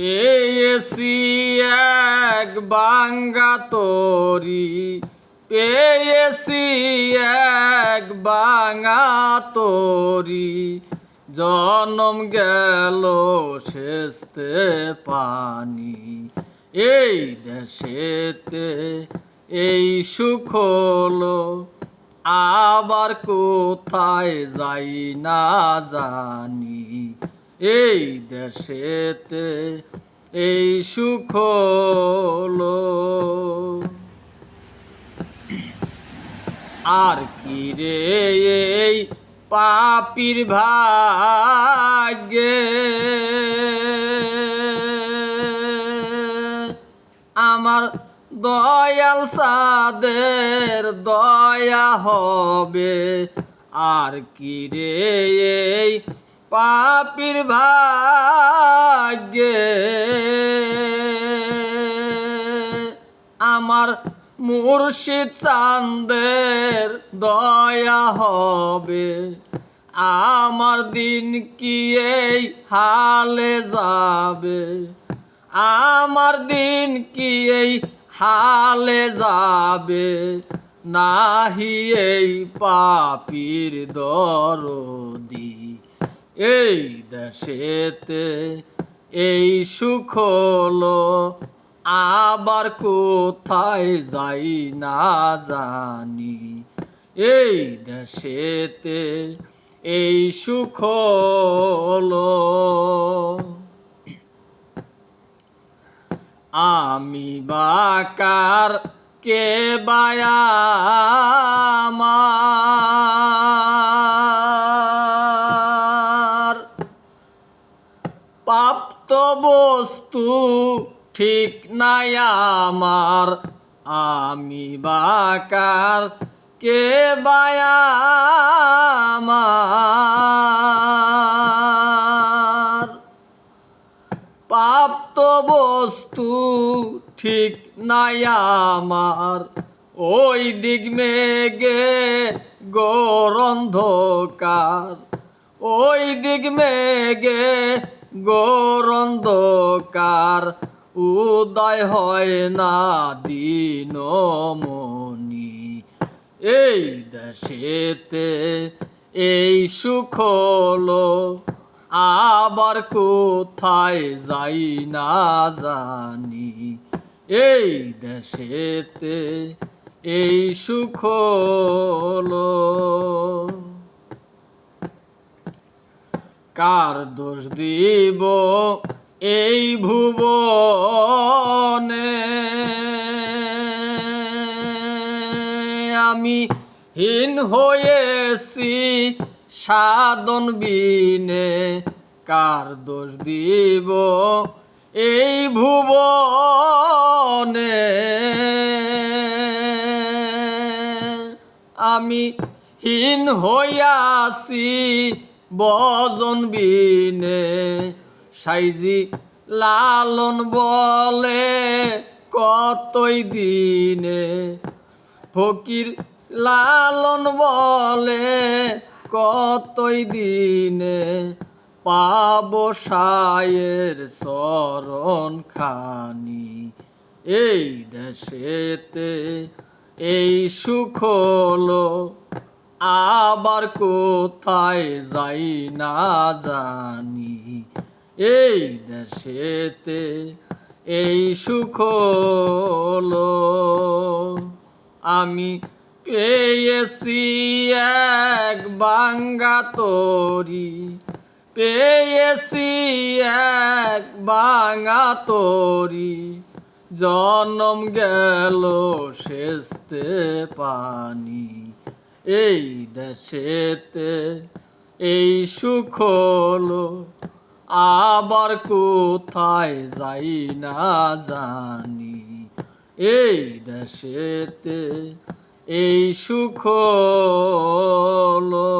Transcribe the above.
পেয়েছি এক বাঙ্গা তরি, পেয়েছি এক বাঙ্গা তরি। জনম গেল শেষতে পানি, এই দেশেতে এই সুখ হলো, আবার কোথায় যাই না জানি। এই দেশেতে এই সুখ আর কি রে এই পাপির ভাগ্যে? আমার দয়াল সাদের দয়া হবে। আর কি রে এই পাপির ভাগ্যে। আমার মুর্শিদ চান্দের দয়া হবে। আমার দিন কি এই হালে যাবে? আমার দিন কি এই হালে যাবে? নাহি এই পাপির দরদি। এই দেশেতে এই সুখ হলো আবার কোথায় যাই না জানি। এই দেশেতে এই সুখ হলো আমি বাকার কে বায়ামার বস্তু ঠিক নাই আমার। আমি বাকার, কে বায়ামার? প্রাপ্ত বস্তু ঠিক নাই আমার। ওই দিক মেঘে গরন্ধকার ওই দিক মেঘে গরন্ধকার, উদয় হয় না দিন মনি এই দেশেতে এই সুখ হলো, আবার কোথায় যাই না জানি। এই দেশেতে এই সুখ হলো। কার দোষ দিব এই ভুবনে? আমি হীন হয়েছি সাধন বিনে, কার দোষ দিব এই ভুবনে? আমি হীন হইয়াছি বজন বিনে সাইজি লালন বলে কতই দিনে। ফকির লালন বলে কতই দিনে। পাব সায়ের চরণ খানি এই দেশেতে, এই সুখ হলো আবার কোথায় যাই না জানি। এই দেশেতে এই সুখ আমি পেয়েছি এক বাঙ্গা তরি। পেয়েছি এক বাঙ্গা তরি। জনম গেল শেষতে পানি। এই দেশেতে এই সুখ হলো, আবার কোথায় যাই না জানি। এই দেশেতে এই সুখ হলো।